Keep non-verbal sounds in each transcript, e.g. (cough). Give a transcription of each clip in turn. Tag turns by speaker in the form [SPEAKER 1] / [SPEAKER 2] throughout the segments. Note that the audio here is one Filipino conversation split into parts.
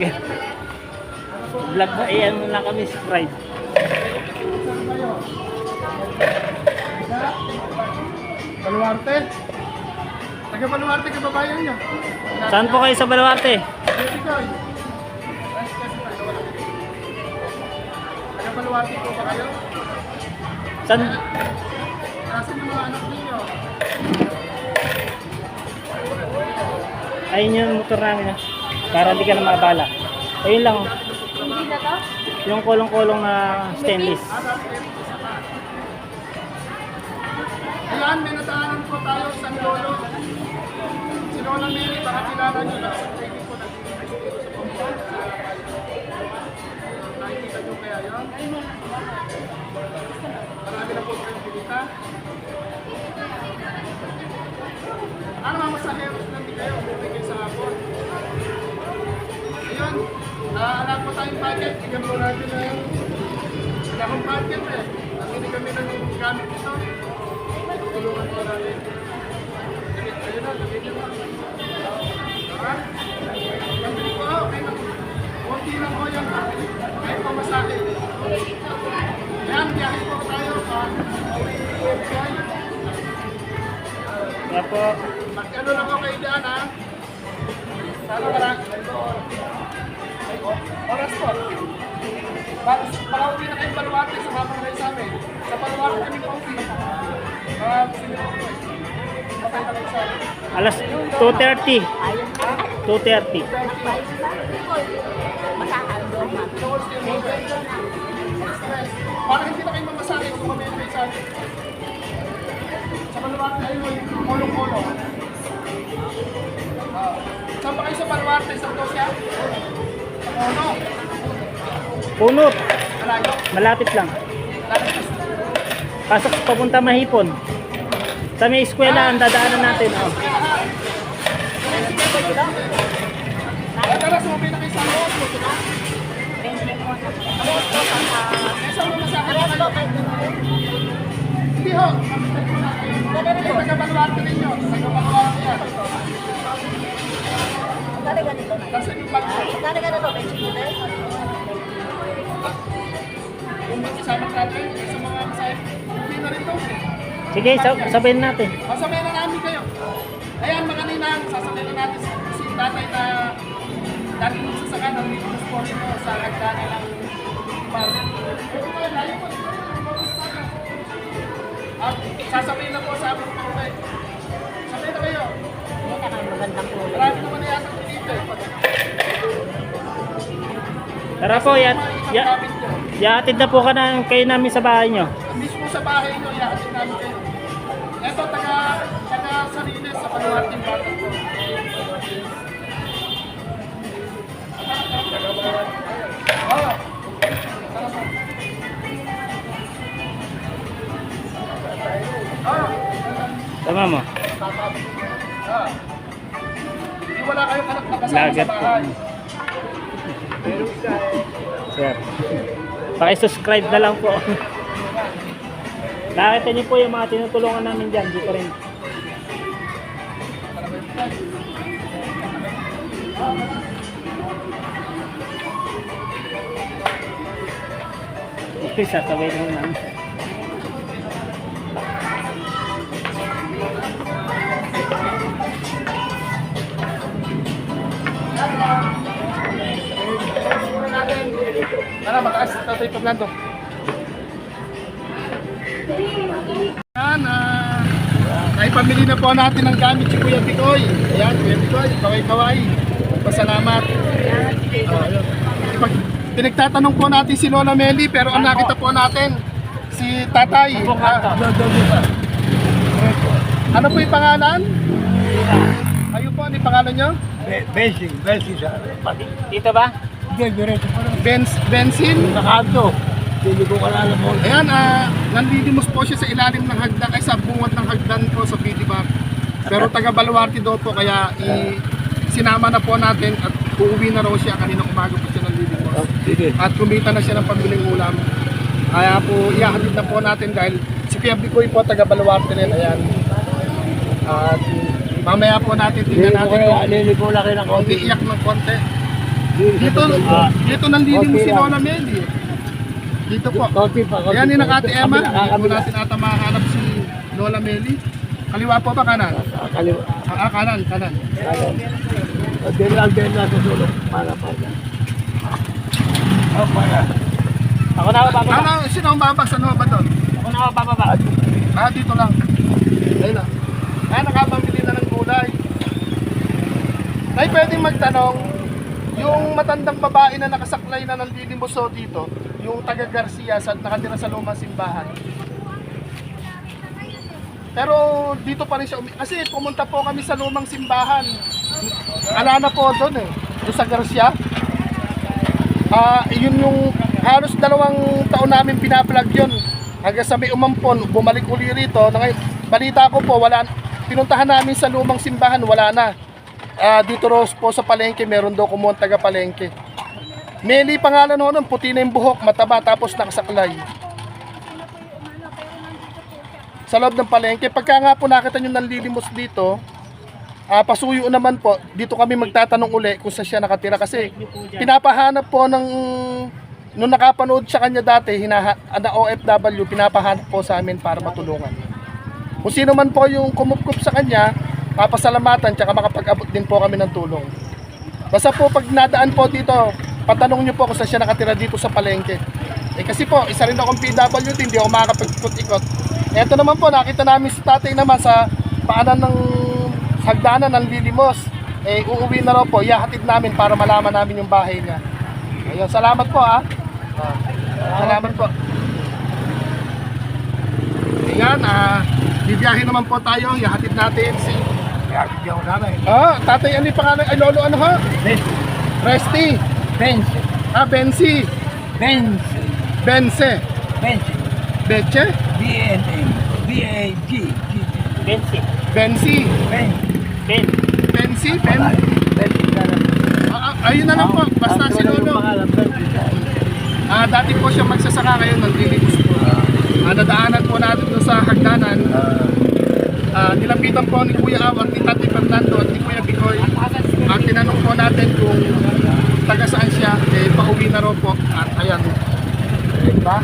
[SPEAKER 1] Vlog ba? Ayan mo lang kami subscribe.
[SPEAKER 2] Baluarte. Taga Baluarte, kababayan niya.
[SPEAKER 1] Saan po kayo sa Baluarte?
[SPEAKER 2] Taga Baluarte po ba kayo?
[SPEAKER 1] Saan?
[SPEAKER 2] Kasi yung mga anak ninyo.
[SPEAKER 1] Ayun yung motor namin. ah. Para hindi ka na mabala. Ayun lang. oh.
[SPEAKER 3] Hindi na to?
[SPEAKER 1] Yung kulong-kulong na stainless.
[SPEAKER 2] Ayan, may nataanan po tayo sa Lolo. Si Lola Mary, baka kilala niyo na sa training po ng Nakikita niyo kaya yun? Marami na po kayong pilita. Ano mga lang di kayo? Po tayong budget. Bigyan po natin ng wala akong budget eh. Namili kami ng gamit ito. Tulungan po natin. Ayun na, gamitin mo. Ha? Pambili ko, okay na. Kunti lang po yan. Kahit pa masake. Ayan, biyahe po tayo. pa website.
[SPEAKER 1] Kaya po,
[SPEAKER 2] Mag-ano lang ako Oras po. Para, para uwi na kayong baluarte, sumama na kayo sa amin. Sa baluarte kami pa uwi. Patay na kayo sa amin.
[SPEAKER 1] alas 2.30.
[SPEAKER 3] Ayun
[SPEAKER 1] 2.30.
[SPEAKER 3] na. Ayun na. Masahan doon ma.
[SPEAKER 2] Doors yung mga Express. Para hindi na kayo mamasakit kung mamaya kayo sa amin. Sa baluarte ayun, kulong-kulong. Ah. Saan pa kayo sa baluarte? Sa Tosya?
[SPEAKER 1] Punot. Malapit lang. Pasok papunta mahipon. Sa may eskwela ang dadaanan natin. Oh.
[SPEAKER 2] Ay, tara, sumabay na kayo
[SPEAKER 1] Sige, sab- sabihin natin.
[SPEAKER 2] Masabay na namin kayo. Ayan, mga ninang, sasabay na natin si, si tatay na dati nung sasakan ng Sport ito sa nagdani ng po. At sasabay na po sa amin po kayo. Sabay na kayo. Marami naman na yata dito.
[SPEAKER 1] Tara po, ya, ya,
[SPEAKER 2] Gamit nyo.
[SPEAKER 1] yaatid na po ka na kayo namin sa bahay nyo.
[SPEAKER 2] Mismo sa bahay nyo, yakin namin kayo. Ito, taga, taga Sariles sa Paluarting Bata ko. Oh.
[SPEAKER 1] Tama mo.
[SPEAKER 2] Ah. Hindi wala kayong anak na kasama
[SPEAKER 1] Lagat
[SPEAKER 2] sa bahay.
[SPEAKER 1] Sir. Paki-subscribe na lang po. Nakita niyo po yung mga tinutulungan namin dyan. Dito rin. Sasabay naman namin.
[SPEAKER 2] Tara, mataas. Tatay Pablando. Yan, pamili na po natin ng gamit si Kuya Bikoy. Ayan, Kuya Bikoy, kaway-kaway. Pasalamat. Ayun. Pag, pinagtatanong po natin si Lola Meli, pero ang nakita po natin, si Tatay. Ah, ano po yung pangalan? Ayun po, ano yung pangalan nyo?
[SPEAKER 4] Basic, basic sa
[SPEAKER 1] Dito ba?
[SPEAKER 4] Hindi, diretso ko lang.
[SPEAKER 2] Benz, Benzin.
[SPEAKER 4] Sa kanto. Hindi ko kalala mo.
[SPEAKER 2] Ayan, ah, nanlilimos po siya sa ilalim ng hagdan, ay sa bungad ng hagdan po sa Bilibar. Pero taga Baluarte daw po, kaya i, sinama na po natin at uuwi na raw siya. Kanina umaga po siya nanlilimos.
[SPEAKER 4] Sige.
[SPEAKER 2] At kumita na siya ng pambiling ulam. Kaya po, ihahatid na po natin dahil si Kuya Bicoy po taga Baluarte rin. Ayan. At mamaya po natin tingnan natin kung
[SPEAKER 4] alili ko laki ng konti.
[SPEAKER 2] iiyak ng konti. Dito, dito nanlilimos si Lola Meli. Dito po.
[SPEAKER 4] Konti pa, konti
[SPEAKER 2] Yan yung
[SPEAKER 4] pa.
[SPEAKER 2] nakati Emma. Hindi po natin ata mahanap si Lola Meli. Kaliwa po ba kanan?
[SPEAKER 4] Ah, kaliwa.
[SPEAKER 2] Ah, ah, kanan, kanan.
[SPEAKER 4] Ah, Din lang, din lang sa sulok. Para pa. Oh, para.
[SPEAKER 1] Ako na bababa.
[SPEAKER 2] Ano, sino ang babag sa Nova doon?
[SPEAKER 1] Ako na bababa.
[SPEAKER 2] Ah, dito lang. Ayun na. Ah, nakapamili na ng gulay. Ay, pwedeng magtanong, yung matandang babae na nakasaklay na ng Lilimuso dito, yung taga Garcia sa nakatira sa lumang simbahan. Pero dito pa rin siya umi- Kasi pumunta po kami sa lumang simbahan. Ala na po doon eh. Doon sa Garcia. Ah, yun yung halos dalawang taon namin pinaplug yun. Hanggang sa may umampon, bumalik uli rito. Na ngayon, balita ko po, wala, pinuntahan namin sa lumang simbahan, wala na. Ah, dito Rose po sa palengke, meron daw kumuha taga palengke. Meli pangalan noon, puti na yung buhok, mataba, tapos nakasaklay. Sa loob ng palengke, pagka nga po nakita nyo nanlilimos dito, ah, pasuyo naman po, dito kami magtatanong uli kung saan siya nakatira kasi pinapahanap po ng nung nakapanood sa kanya dati hinaha, na OFW pinapahanap po sa amin para matulungan kung sino man po yung kumupkup sa kanya papasalamatan tsaka makapag-abot din po kami ng tulong basta po pag nadaan po dito patanong nyo po kung saan siya nakatira dito sa palengke eh kasi po isa rin akong PWD hindi ako makakapag-ikot-ikot eto naman po nakita namin si tatay naman sa paanan ng hagdanan ng Lilimos eh uuwi na raw po ihahatid namin para malaman namin yung bahay niya Ayun, salamat po ah. Ah, salamat po. Ayan, ah, bibiyahe naman po tayo. Ihatid natin si...
[SPEAKER 4] Hindi ako namin.
[SPEAKER 2] Ah, tatay, ano yung pangalan? Ay, lolo, ano ha?
[SPEAKER 4] Benz.
[SPEAKER 2] Resty.
[SPEAKER 4] Benz.
[SPEAKER 2] Ah, Bensi.
[SPEAKER 4] Benz.
[SPEAKER 2] Bense.
[SPEAKER 4] Benz.
[SPEAKER 2] Beche.
[SPEAKER 4] B-N-N. B-A-G. G.
[SPEAKER 1] Bensi.
[SPEAKER 2] Bensi.
[SPEAKER 4] Benz.
[SPEAKER 1] Ben.
[SPEAKER 2] Bensi. Ben.
[SPEAKER 4] Benz.
[SPEAKER 2] Ah, ah, ayun na lang po. Basta si lolo. Ah, dati po siya magsasaka ngayon ng Lilimus po. Ah, nadaanan po natin doon sa hagdanan. Ah, nilapitan po ni Kuya Aw at ni Tati Fernando at ni Kuya Bicoy. At tinanong po natin kung taga saan siya, eh pauwi na raw po. At ayan, diba?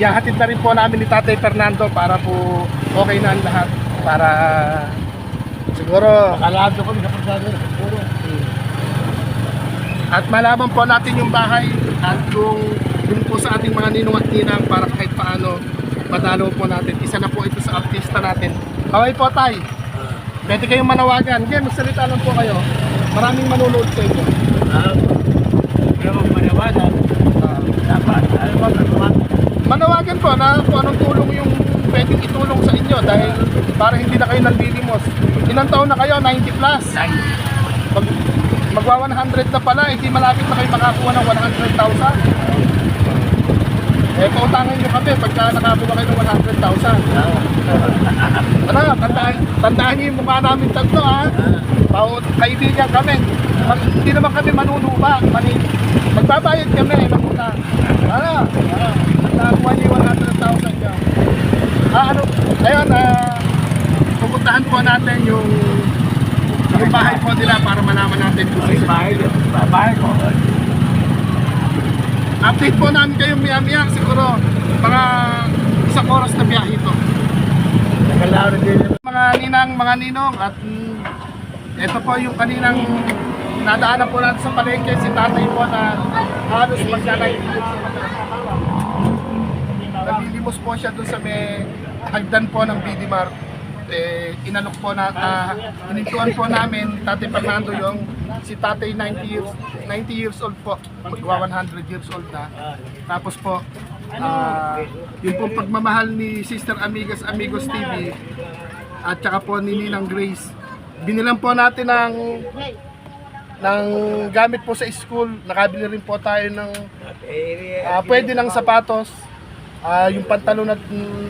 [SPEAKER 2] Ihahatid na rin po namin ni Tatay Fernando para po okay na ang lahat. Para siguro
[SPEAKER 4] Kalado kami sa. Puro.
[SPEAKER 2] at malaman po natin yung bahay at kung yun po sa ating mga ninong at ninang para kahit paano madalo po natin. Isa na po ito sa artista natin. Kaway po tay. Pwede kayong manawagan. Sige, magsalita lang po kayo. Maraming manunood sa inyo.
[SPEAKER 4] Ah, Kaya magmanawagan.
[SPEAKER 2] Ah,
[SPEAKER 4] Dapat. Ano ba?
[SPEAKER 2] Manawagan po na kung anong tulong yung pwedeng itulong sa inyo dahil para hindi na kayo nalilimos. Ilang taon na kayo? 90 plus. Mag, magwa 100 na pala, hindi malapit na kayo makakuha ng 100,000. Eh, pautangan nyo kami pagka nakakuha kayo ng 100,000. Ano, tandaan, tandaan nyo yung mukha namin tatlo ha. Paut, kaibigan kami. Mag, hindi naman kami manunuba. Mani, magbabayad kami ng utang. Ano? Ano? Nakakuha nyo yung 100,000 dyan. Ah, ano? Ayun, ah, pupuntahan po natin yung yung bahay po nila para malaman natin kung saan
[SPEAKER 4] bahay. Bahay ko.
[SPEAKER 2] Update po namin kayo maya-maya siguro mga isang oras na biyahe ito. Mga ninang, mga ninong at mm, ito po yung kaninang nadaanan po natin sa palengke si tatay po na halos maglalay Nalilimos po siya doon sa may hagdan po ng BD Mart. Eh, inalok po na, uh, inintuan po namin Tatay Fernando yung si Tatay 90 years, 90 years old po. Magwa 100 years old na. Tapos po, ah, yung pong pagmamahal ni Sister Amigas Amigos TV at saka po ni Ninang Grace. Binilan po natin ng ng gamit po sa school. Nakabili rin po tayo ng ah, pwede ng sapatos. Ah, yung pantalon at mm,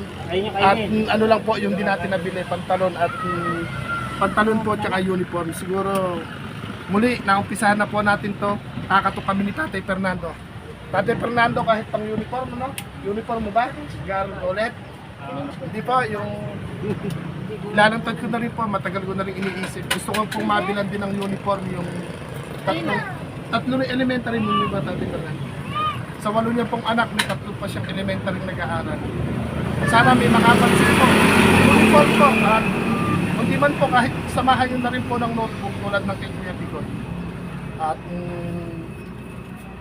[SPEAKER 2] at mm, ano lang po yung di natin nabili, pantalon at mm, pantalon po tsaka uniform. Siguro muli naumpisahan na po natin to. Kakatok kami ni Tatay Fernando. Tatay Fernando kahit pang uniform no? Uniform mo ba? Cigar ulit? Hindi po, yung Lalantad ko na rin po, matagal ko na rin iniisip. Gusto ko pong mabilan din ng uniform yung tatlong, tatlo na elementary mo yung bata dito lang. Sa walo niya pong anak, may tatlo pa siyang elementary nag-aaral. Sana may makapansin po. Uniform po. At hindi man po kahit samahan nyo na rin po ng notebook tulad ng kay Kuya Bigoy. At mm,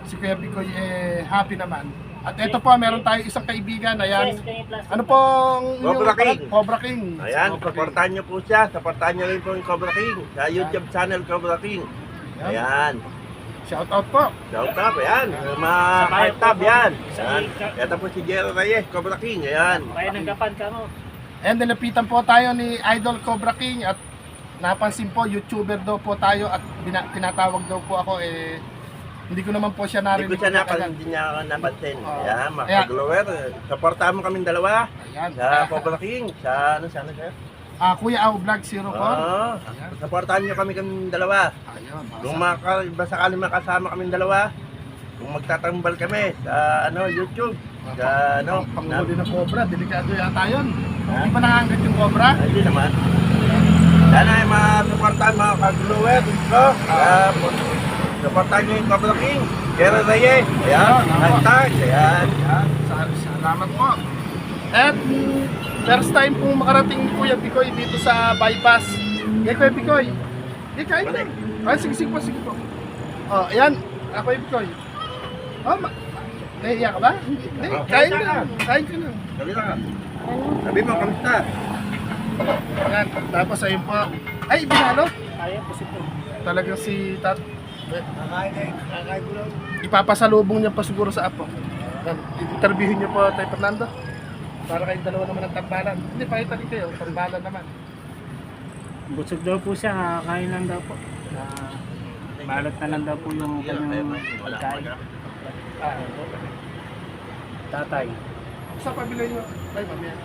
[SPEAKER 2] si Kuya Bigoy eh happy naman. At ito po, meron tayo isang kaibigan. Ayan. Ano pong
[SPEAKER 5] Cobra King.
[SPEAKER 2] Cobra King.
[SPEAKER 5] Ayan, supportahan niyo po siya. Supportahan niyo rin po yung Cobra King sa YouTube channel Cobra King. Ayan.
[SPEAKER 2] Shout out po.
[SPEAKER 5] Shout out, ayan. Mga heart tab, yan. Ayan. Ito po si Jerry Reyes, Cobra King. Ayan.
[SPEAKER 1] Kaya ng gapan ka mo.
[SPEAKER 2] And nilapitan po tayo ni Idol Cobra King at napansin po, YouTuber daw po tayo at bina- tinatawag daw po ako eh hindi ko naman po siya
[SPEAKER 5] Hindi
[SPEAKER 2] narinig.
[SPEAKER 5] ko siya napansin, hindi niya ako napansin.
[SPEAKER 2] Oo.
[SPEAKER 5] Ayan, mga
[SPEAKER 2] Ayan.
[SPEAKER 5] follower. Supportahan mo kaming dalawa.
[SPEAKER 2] Ayan.
[SPEAKER 5] Sa Cobra King. Sa ano, sa ano, sir?
[SPEAKER 2] Ah, Kuya Au Vlog 04.
[SPEAKER 5] Oo. Supportahan niyo kami kaming dalawa.
[SPEAKER 2] Ayun.
[SPEAKER 5] Kung maka, sakali makasama kaming dalawa, kung magtatambal kami sa ano, YouTube, sa ano,
[SPEAKER 2] Ang panghuli ng Cobra, delikado yata yun. Hindi pa nangangat yung Cobra?
[SPEAKER 5] Ah, Hindi naman. Sana ay mga supportan mga kagluwer. So, uh, supportan nyo yung Cobra King. Kera Reyes. Ayan. Hashtag. Ayan.
[SPEAKER 2] Ayan. Sa- Salamat po. At first time pong makarating ni Kuya Bikoy dito sa bypass. Yeah, Kuya Bikoy. Yeah, kain ka. Ay, sige, sige po, sige po. Oh, ayan. Ah, Kuya Bikoy. Oh, ma- Nahiya ka ba? Hindi.
[SPEAKER 5] Oh,
[SPEAKER 2] Kain
[SPEAKER 5] kain
[SPEAKER 2] ka.
[SPEAKER 5] ka.
[SPEAKER 2] Kain ka na.
[SPEAKER 5] Sabi ka. Sabi mo, kamusta?
[SPEAKER 2] Ayan. Tapos ayun po. Ay, binalo.
[SPEAKER 1] Kaya po siguro.
[SPEAKER 2] Talagang si Tat. Ipapasalubong niya pa siguro sa apo. Yan, Interviewin niyo po tayo Fernando. Para kayong dalawa naman ang tambalan. Hindi, pakita din kayo. Tambalan naman.
[SPEAKER 1] Busog daw po siya, kakain lang daw po. Ah, balot na lang daw po yung kanyang pagkain.
[SPEAKER 2] Ah,
[SPEAKER 1] Tatay.
[SPEAKER 2] sa pabila niyo. Ay, mamaya.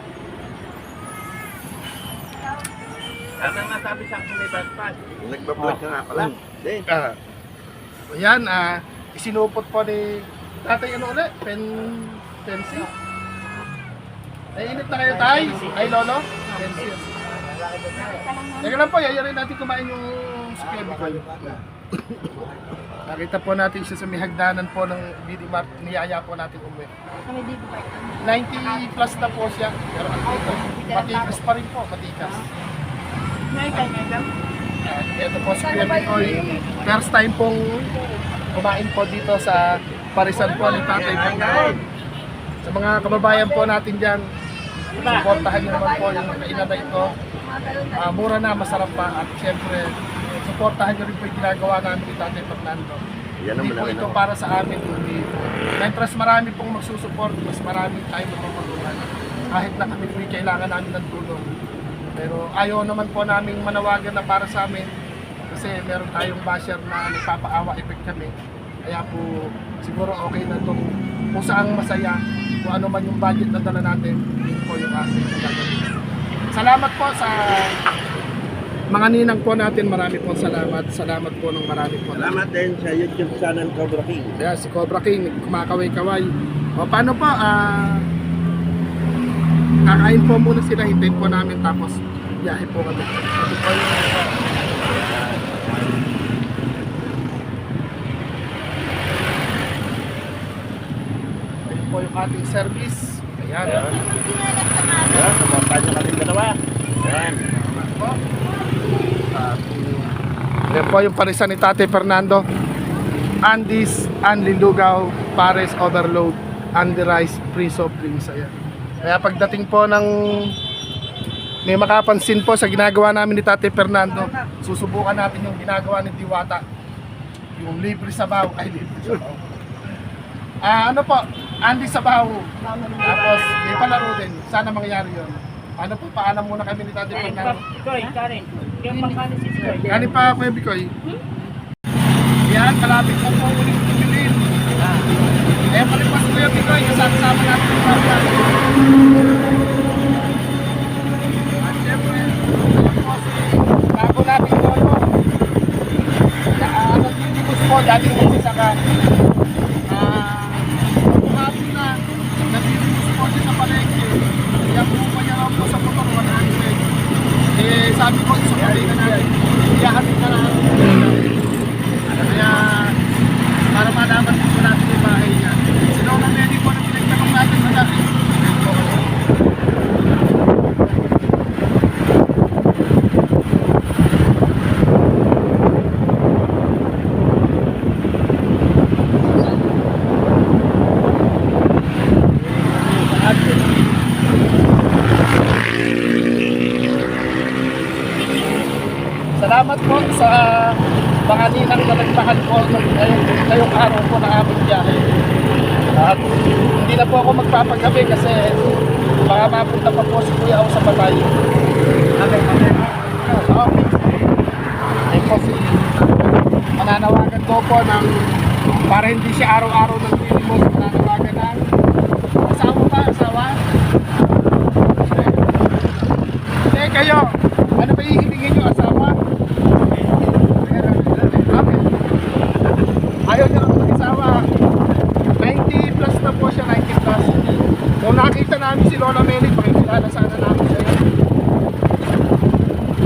[SPEAKER 5] Ano nga sabi sa akin may bypass? Nagbablog ka nga pala. Hindi.
[SPEAKER 2] Ah, ayan, ah, isinupot po ni tatay ano ulit? Pen, pencil? Naiinit na kayo tay? Ay, lolo? Teka lang po, yayarin natin kumain yung square ko. Nakita po natin siya sa may hagdanan po ng BD Mart. Niyaya po natin umuwi.
[SPEAKER 3] Kami dito pa.
[SPEAKER 2] 90 plus na po siya. Pero matikas pa rin po, matikas. At ito po si Kuya Bikoy. First time pong kumain po dito sa Parisan po ni Tatay Pangkaon. Sa mga kababayan po natin dyan, supportahan niyo naman po yung kainan na ito. Ah, mura na, masarap pa. At syempre, supportahan niyo rin po yung ginagawa namin ni Tatay Fernando.
[SPEAKER 5] Yan
[SPEAKER 2] Hindi po ito para sa amin, kundi mentras marami pong magsusupport, mas marami tayo matutulungan. Kahit na kami po'y kailangan namin ng tulong. Pero ayaw naman po namin manawagan na para sa amin kasi meron tayong basher na nagpapaawa effect kami. Kaya po siguro okay na itong kung saan masaya, kung ano man yung budget na dala natin, yun po yung ating gagawin. Salamat po sa mga ninang po natin, marami po salamat. Salamat po ng marami po.
[SPEAKER 5] Salamat din sa YouTube channel Cobra King.
[SPEAKER 2] Kaya si Cobra King, kumakaway-kaway. O paano po, ah... kakain po muna sila, hintayin po namin tapos biyahe po kami. Ito po yung... Ito po yung ating service. Ayan.
[SPEAKER 5] Ayan, supportahan nyo kaming dalawa. Ayan.
[SPEAKER 2] po. At yan po yung parisan ni Tate Fernando. Andes, Anli Lugaw, Pares Overload, Andy Rice, Free Soft Drinks. Ayan. Kaya pagdating po ng may makapansin po sa ginagawa namin ni Tate Fernando, susubukan natin yung ginagawa ni Diwata. Yung libre sabaw. Ay, libre sabaw. Ah, ano po? Andy Sabaw. Tapos may palaro din. Sana mangyari yun. Ano po, paalam muna kami ni Tate Fernando.
[SPEAKER 1] Koy, Karen. Yung pangkanin si Koy.
[SPEAKER 2] Kani pa Kuya Bikoy? Yan, kalapit po po ulit kumilin. Eh, palipas Kuya Bikoy, kasama-sama natin yung mga At syempre, bago natin po ano, na, ah, nagtitipos po, dati po si Saka, ah, buhati na, nagtitipos po siya sa palengke, kaya po niya raw po sa motor 100. Eh, sabi ko, isa pa rin na natin. Iyahatid na lang. Kaya, kaninang nalagpahan ko nung ngayong, araw po na aming biyahe. At hindi na po ako magpapagabi kasi baka mapunta pa po si Kuya ako sa batay. Okay, Ay po si mananawagan ko po ng para hindi siya araw-araw ng minimum mananawagan ng asawa ba? Asawa? Eh kayo, ano ba hihingin nyo asawa? Okay. Ayaw niya ako mag-asawa. 90 plus na po siya, 90 plus. Nung nakita namin si Lola Meli, pakikilala sana namin siya yun.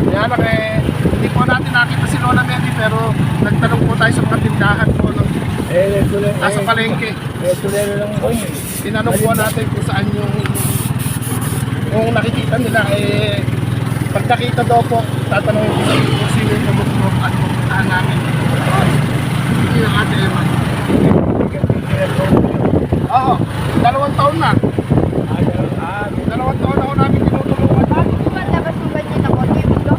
[SPEAKER 2] Kaya lang eh, hindi po natin nakita si Lola Meli pero nagtanong po tayo sa mga tindahan po ng
[SPEAKER 4] Eh, ito na.
[SPEAKER 2] Nasa palengke.
[SPEAKER 4] Eh, na lang ko.
[SPEAKER 2] Tinanong po natin kung saan yung kung nakikita nila eh pag nakita daw po tatanungin ko sa kung sino yung tumutulong at pupuntahan namin hindi ng ate Emma oo dalawang taon na. Dalawang taon na ako namin tinutulungan
[SPEAKER 3] Labas mo ba dyan ako? Dito?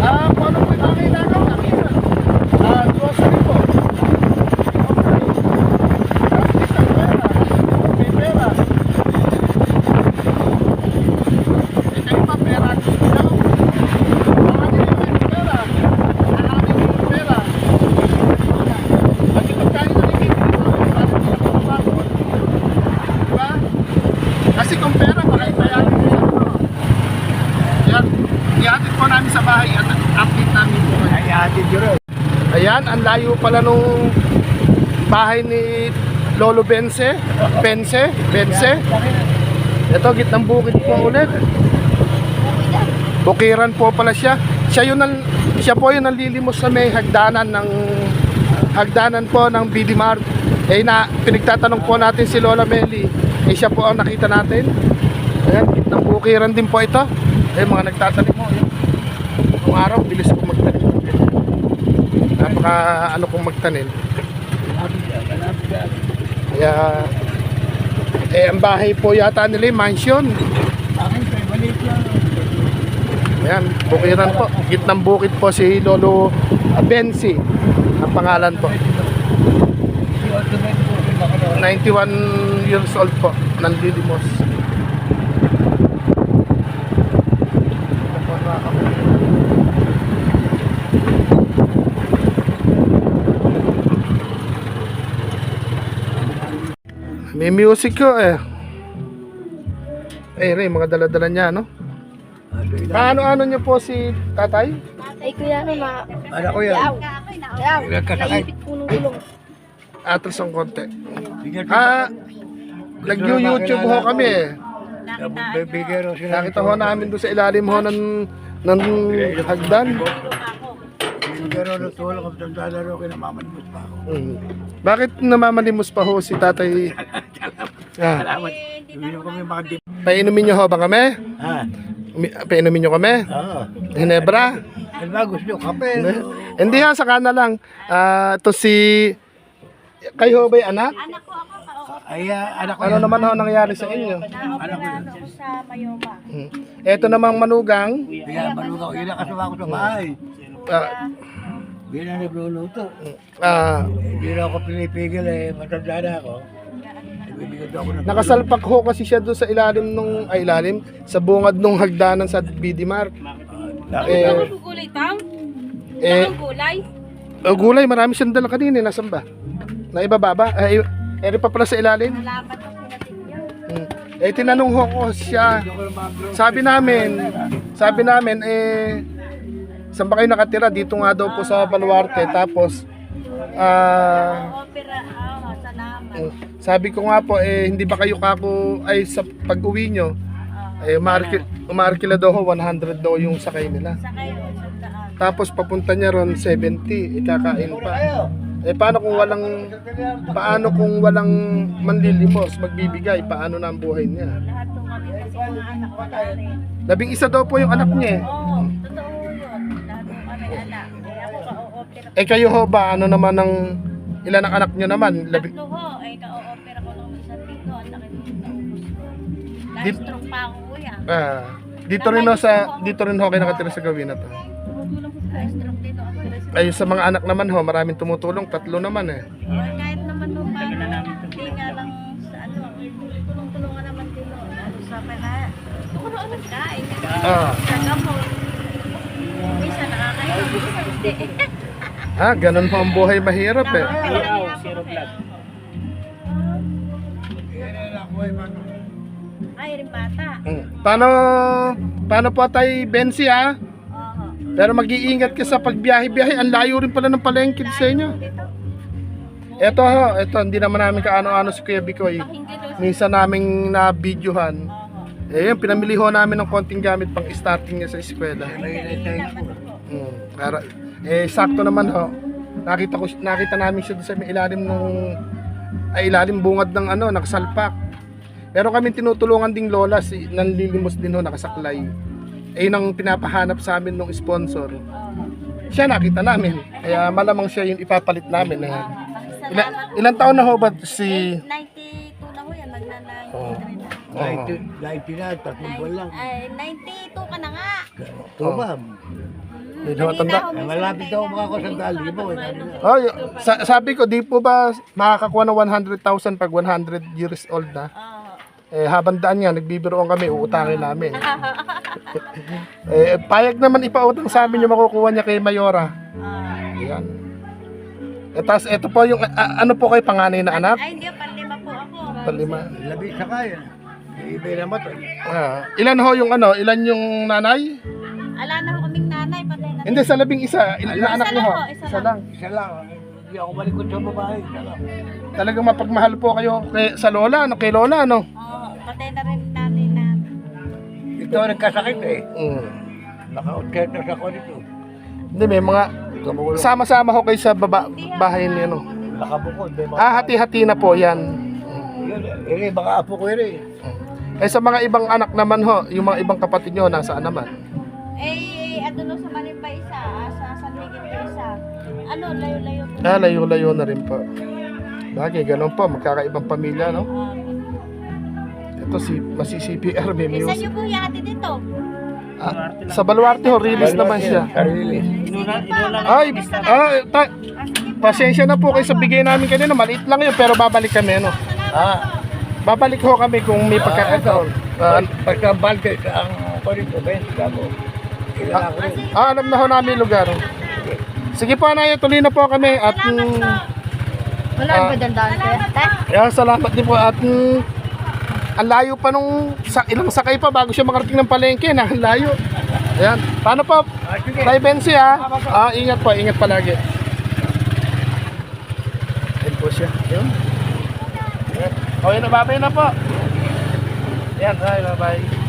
[SPEAKER 2] ah kung ano po yung kailangan namin ah grocery po Okay. May pera. Eh, kayo pa, pera. Ikaw? Marami yung pera. Marami yung pera. Pag ito kayo na rin, marami yung trabaho. Diba? Kasi kung pera, makaibayaran mo sa ano. Yan. Ihatid po namin sa bahay at update namin po kayo.
[SPEAKER 4] Ay, atid yun rin.
[SPEAKER 2] Ayan, ang layo pala nung bahay ni Lolo Bense. Bense? Bense? Ito, gitnang bukid po ulit. Bukiran po pala siya. Siya yun ang, siya po yung nanlilimos sa may hagdanan ng hagdanan po ng BD. Eh na pinagtatanong po natin si Lola Meli. Eh siya po ang nakita natin. Ayan, gitnang bukiran din po ito. Eh mga nagtatanim mo. Nung araw, bilis. Napaka ano kong magtanim. Kaya eh ang bahay po yata nila mansion. Ayan, bukiran po. Gitnang bukid po si Lolo Bensi. Ang pangalan po. 91 years old po. Nandilimos. May music ko eh. Eh, Ray, mga dala-dala niya, no? Paano-ano niyo po si tatay?
[SPEAKER 3] Ay, kuya, ano ma...
[SPEAKER 4] Anak ko yan.
[SPEAKER 3] Yaw. Naipit po ng gulong.
[SPEAKER 2] Atras ang konti. Ah, nag-YouTube ho kami eh. Nakita ho namin doon sa ilalim ho ng, ng hagdan.
[SPEAKER 4] Bigyan rin ng tulong kung tanda rin kinamamanibos pa ako.
[SPEAKER 2] Bakit namamanimos pa ho si tatay? (laughs) Ah,
[SPEAKER 4] Salamat. Bigyan kami mga dip.
[SPEAKER 2] painumin niyo ho ba kami?
[SPEAKER 4] Ha?
[SPEAKER 2] Umi- Painumin niyo kami?
[SPEAKER 4] Oo.
[SPEAKER 2] Hinebra?
[SPEAKER 4] Ano ba gusto nyo? Kape?
[SPEAKER 2] Hindi, Hindi ha, saka na lang. Ah, to si... Kayo ho ba'y anak?
[SPEAKER 3] Anak ko ako.
[SPEAKER 4] Ay, ah, anak ko
[SPEAKER 2] Ano
[SPEAKER 4] yan.
[SPEAKER 2] naman ho nangyari sa inyo?
[SPEAKER 3] Na-operado ko sa Mayoma.
[SPEAKER 2] Mm. Eto namang manugang.
[SPEAKER 4] Kaya malugaw. Yun ang kasama ko sa bahay.
[SPEAKER 2] ah,
[SPEAKER 4] Yun ang nagluluto.
[SPEAKER 2] ah,
[SPEAKER 4] Hindi na ako pinipigil eh. Matanda na ako. Daw ako ng
[SPEAKER 2] Nakasalpak ho kasi siya doon sa ilalim nung ay ilalim sa bungad nung hagdanan sa BD Mart. Eh,
[SPEAKER 3] Ano gulay, Tam?
[SPEAKER 2] eh,
[SPEAKER 3] Ang gulay?
[SPEAKER 2] oh, gulay, marami siyang dala kanina. Nasaan ba? Naibababa? Ay, eri pa pala sa ilalim.
[SPEAKER 3] Salamat po natin yun.
[SPEAKER 2] Hmm. Eh, tinanong ho ko siya. Sabi namin, sabi namin, eh, saan ba kayo nakatira? Dito nga daw po sa Baluarte. Tapos, ah,
[SPEAKER 3] ah.
[SPEAKER 2] Mm. Sabi ko nga po, eh, hindi ba kayo kako, ay sa pag-uwi nyo, eh, umarkil, umarkila daw ho, 100 daw yung sakay nila. Tapos papunta niya ron 70, ikakain pa. Eh paano kung walang paano kung walang manlilimos, magbibigay, paano na ang buhay niya? Labing isa daw po yung anak niya. eh.
[SPEAKER 3] Ko.
[SPEAKER 2] Eh kayo ho ba, ano naman ang ilan ang anak niyo naman? Labing,
[SPEAKER 3] Tatlo ho, ay ka-o-opera ko nung isang linggo. Ang laki ng naubos ko. Stroke pa ako kuya.
[SPEAKER 2] ah, dito rin ho sa, dito rin ho kayo nakatira sa gawin na to.
[SPEAKER 3] Tumutulong ko sa stroke dito ako. Pero sa
[SPEAKER 2] Ay, sa mga anak naman ho, maraming tumutulong. Tatlo naman eh.
[SPEAKER 3] Eh, kahit naman
[SPEAKER 1] namin ito.
[SPEAKER 3] Hindi nga lang sa ano, tulong-tulungan naman din no. Lalo sa pera. Tulong pagkain.
[SPEAKER 2] Ah.
[SPEAKER 3] Sa gamot. Minsan nakakain, minsan (laughs) hindi.
[SPEAKER 2] Ah, ganun po ang buhay mahirap eh.
[SPEAKER 1] Wow, zero vlog.
[SPEAKER 3] Ay, rin bata.
[SPEAKER 2] Mm. Paano, paano po tayo, Bensi ah?
[SPEAKER 3] Oo.
[SPEAKER 2] Pero mag-iingat ka sa pagbiyahe-biyahe. Ang layo rin pala ng palengke sa inyo.
[SPEAKER 3] Dito.
[SPEAKER 2] Eto ho, eto, hindi naman namin kaano-ano si Kuya Bikoy. Minsan naming na-videohan. Eh, yun, pinamili ho namin ng konting gamit pang starting niya sa eskwela. Mm. Para, eh, sakto naman ho. Nakita ko, nakita namin siya sa may ilalim nung, ay ilalim bungad ng ano, nakasalpak. Pero kami tinutulungan ding lola, si, nanlilimos din ho, nakasaklay. Eh, yun ang pinapahanap sa amin ng sponsor. Siya nakita namin. Kaya malamang siya yung ipapalit namin. Eh. Ila, ilan taon na ho ba si...
[SPEAKER 3] 92 na ho yan, magnanay.
[SPEAKER 2] Oo.
[SPEAKER 4] Light, light na, tatlong buwan lang.
[SPEAKER 3] Ay, 92 ka na nga.
[SPEAKER 4] Oo, ma'am.
[SPEAKER 2] Hindi na matanda.
[SPEAKER 4] Eh, malapit daw makakasandal, libo. Eh,
[SPEAKER 2] Oh, y- sa- sabi ko, di po ba makakakuha ng 100,000 pag 100 years old na?
[SPEAKER 3] Oo.
[SPEAKER 2] Eh, habang daan nga, nagbibiroon kami, uutangin namin. (laughs) eh, payag naman ipautang sa amin yung makukuha niya kay Mayora.
[SPEAKER 3] Ah.
[SPEAKER 2] Ayan. Eh, tas, ito po yung, a- ano po kay panganay na anak?
[SPEAKER 3] Ay, hindi, panlima po ako.
[SPEAKER 2] Palima.
[SPEAKER 4] Labi sa kaya. Iba naman to.
[SPEAKER 2] Ah, ilan ho yung ano, ilan yung nanay?
[SPEAKER 3] Ala na ho kaming na.
[SPEAKER 2] Hindi, sa labing isa. Ilan anak niyo
[SPEAKER 3] lang
[SPEAKER 2] ho?
[SPEAKER 3] ho, isa
[SPEAKER 2] Isa
[SPEAKER 3] lang.
[SPEAKER 2] lang.
[SPEAKER 4] Isa lang. Hindi ako malikot sa babae. Isa lang.
[SPEAKER 2] Talagang mapagmahal po kayo kay, sa lola, ano, kay lola, ano?
[SPEAKER 3] Oo, patay na rin nanay na.
[SPEAKER 4] Ito nagkasakit eh.
[SPEAKER 2] Mm.
[SPEAKER 4] Naka-outcenter sa ko nito.
[SPEAKER 2] Hindi, may mga sama-sama ho kayo sa baba, bahay niyo, no?
[SPEAKER 4] Nakabukod. May mga...
[SPEAKER 2] Ah, hati-hati na po yan.
[SPEAKER 4] Yun, iri, baka apo ko iri.
[SPEAKER 2] Eh sa mga ibang anak naman ho, yung mga ibang kapatid nyo, nasaan naman?
[SPEAKER 3] Eh, ano no, sa Manimba isa, ah, sa San Miguel pa isa. Ano, layo-layo po.
[SPEAKER 2] Ah, layo-layo na rin po. Bagay, ganun po, magkakaibang pamilya, no?
[SPEAKER 3] Ah.
[SPEAKER 2] Ito si, masi CPR, may music.
[SPEAKER 3] niyo po yate dito?
[SPEAKER 2] Ah, sa Baluarte ho, release naman siya.
[SPEAKER 4] Sarili.
[SPEAKER 1] Inuna, inuna lang.
[SPEAKER 2] Ay, ah, ta, pasensya na po kayo sa bigay namin kanina, maliit lang yun, pero babalik kami, no?
[SPEAKER 4] Ah,
[SPEAKER 2] Babalik ho kami kung may pagkakataon. Ah,
[SPEAKER 4] pagka balde ang ko nito, Ben, Gabo. Rin.
[SPEAKER 2] ah, alam na ho namin yung lugar. Sige po, Anaya, tuloy na po kami at mm,
[SPEAKER 3] Wala
[SPEAKER 2] Ah.
[SPEAKER 3] ba dandaan ko
[SPEAKER 2] salamat din po at mm, ang layo pa nung sa, ilang sakay pa bago siya makarating ng palengke na ang layo. Ayan. Paano po?
[SPEAKER 4] Ah.
[SPEAKER 2] Bye Bensi ha. Ah, ingat po, ingat palagi. Ayan po siya. Ayan. Okay na, babay na po. Ayan, bye, bye.